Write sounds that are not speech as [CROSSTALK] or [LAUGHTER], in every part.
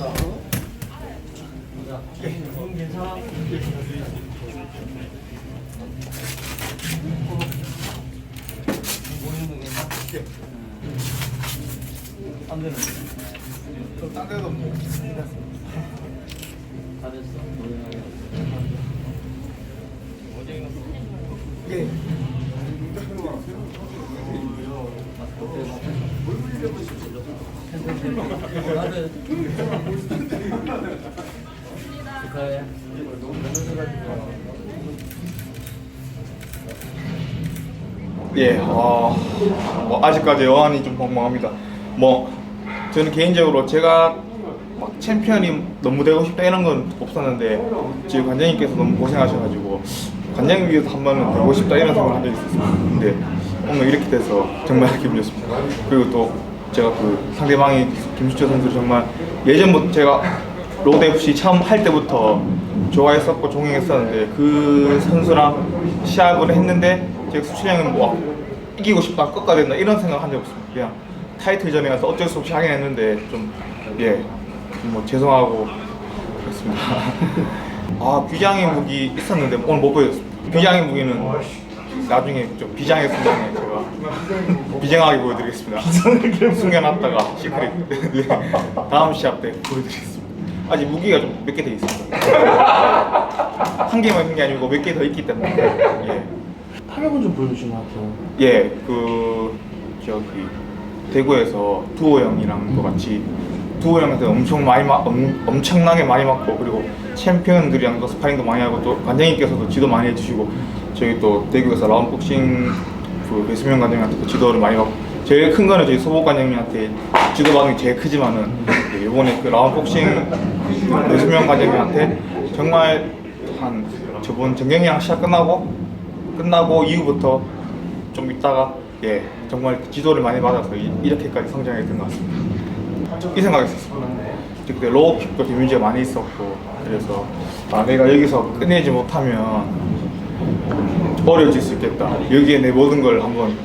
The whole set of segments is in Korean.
안 되는 딴 데도 뭐다 됐어. 예. 나는 예, 어, 뭐 아직까지 여한이 좀 멍멍합니다. 뭐 저는 개인적으로 제가 막 챔피언이 너무 되고 싶다 이런 건 없었는데 지금 관장님께서 너무 고생하셔가지고 관장님 위해서 한 번은 되고 싶다 이런 생각을 한 적이 있었어요. 근데 오늘 이렇게 돼서 정말 [LAUGHS] 기분 좋습니다. 그리고 또 제가 그 상대방이 김수철 선수 정말 예전부터 제가 로드 FC 처음 할 때부터 좋아했었고 존경했었는데 그 선수랑 시합을 했는데 제가 수철 형은 뭐 이기고 싶다 꺾어야 된다 이런 생각 한 적 없습니다. 그냥 타이틀전에 가서 어쩔 수 없이 하긴 했는데 좀예뭐 죄송하고 그렇습니다. [LAUGHS] 아 비장의 무기 있었는데 오늘 못 보여줬습니다. 비장의 무기는 나중에 좀 비장의 순간에 비장하게 보여드리겠습니다. 숨겨놨다가 시크릿 네, 다음 시합 때 보여드리겠습니다. 아직 무기가 좀 몇개돼 있습니다. 한 개만 있는 게 아니고 몇 개 더 있기 때문에 예. 타격은 좀 보여주신 것 같아요. 예, 그 저기 대구에서 두호 형이랑 또 같이 두호 형한테 엄청 많이 맞, 엄, 엄청나게 많이 맞고 그리고 챔피언들이랑도 스파링도 많이 하고 또 관장님께서도 지도 많이 해주시고 저희 또 대구에서 라운복싱 그 배수명 관장님한테 도 지도를 많이 받고 제일 큰 거는 저희 소복 관장님한테 지도 받은 게 제일 크지만은 예, 이번에 그 라운복싱 그 배수명 관장님한테 정말 한 저번 정경이랑 시합 끝나고 끝나고 이후부터 좀 있다가 예 정말 지도를 많이 받아서 이, 이렇게까지 성장했던 것 같습니다. 이 생각했었습니다. 그때 로우킥도 데미지가 많이 있었고 그래서 아 내가 여기서 끝내지 못하면 어려워질 수 있겠다. 여기에 내 모든 걸 한번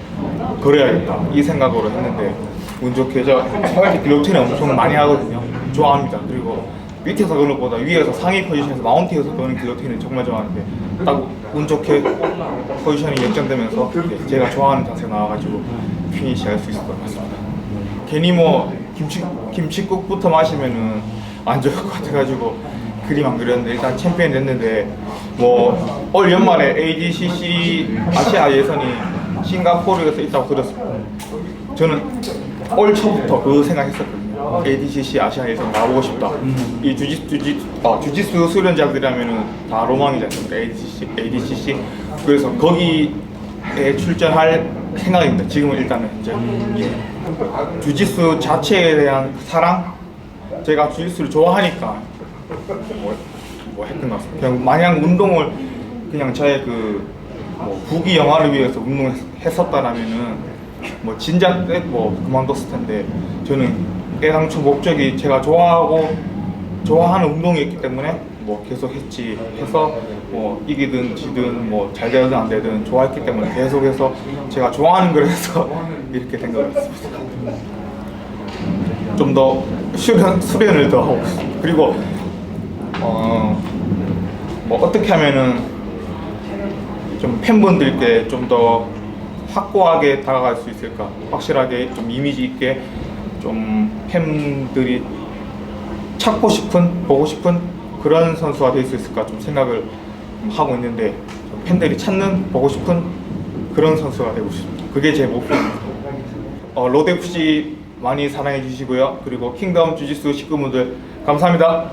걸어야겠다. 이 생각으로 했는데 운 좋게 저 사실 글로틴을 엄청 많이 하거든요. 좋아합니다. 그리고 밑에서 그는 것보다 위에서 상위 포지션에서 마운트에서 그는 길로틴을 정말 좋아하는데 딱 운 좋게 포지션이 역전되면서 예, 제가 좋아하는 자세 나와가지고 피니시 할 수 있었던 것 같습니다. 괜히 뭐 김치 김치국부터 마시면은 안 좋을 것 같아가지고 그림 안 그렸는데 일단 챔피언 됐는데 뭐 올 연말에 ADCC 아시아 예선이 싱가포르에서 있다고 들었습니다. 저는 올 초부터 그 생각했었거든요. ADCC 아시아 예선 나보고 싶다. 이 주짓수 주짓 아, 주짓수 수련자들이라면은 다 로망이지 않습니까? ADCC ADCC 그래서 거기에 출전할 생각입니다. 지금은 일단은 이제 예. 주짓수 자체에 대한 사랑 제가 주짓수를 좋아하니까 뭐, 뭐 했던 것. 그냥 마냥 운동을 그냥 저의 그뭐 부기 영화를 위해서 운동했었다라면은 뭐 진작 때뭐 그만뒀을 텐데 저는 애당초 목적이 제가 좋아하고 좋아하는 운동이었기 때문에 뭐 계속 했지 해서 뭐 이기든 지든 뭐 잘 되든 안 되든 좋아했기 때문에 계속해서 제가 좋아하는 걸 해서 [LAUGHS] 이렇게 같습니다. 좀 더 수련 수련을 더 하고. 그리고 어 뭐 어떻게 하면은 좀 팬분들께 좀 더 확고하게 다가갈 수 있을까? 확실하게 좀 이미지 있게 좀 팬들이 찾고 싶은 보고 싶은 그런 선수가 될 수 있을까 좀 생각을 하고 있는데 좀 팬들이 찾는 보고 싶은 그런 선수가 되고 싶습니다. 그게 제 목표입니다. 어, FC 많이 사랑해 주시고요. 그리고 킹덤 주짓수 식구분들 감사합니다.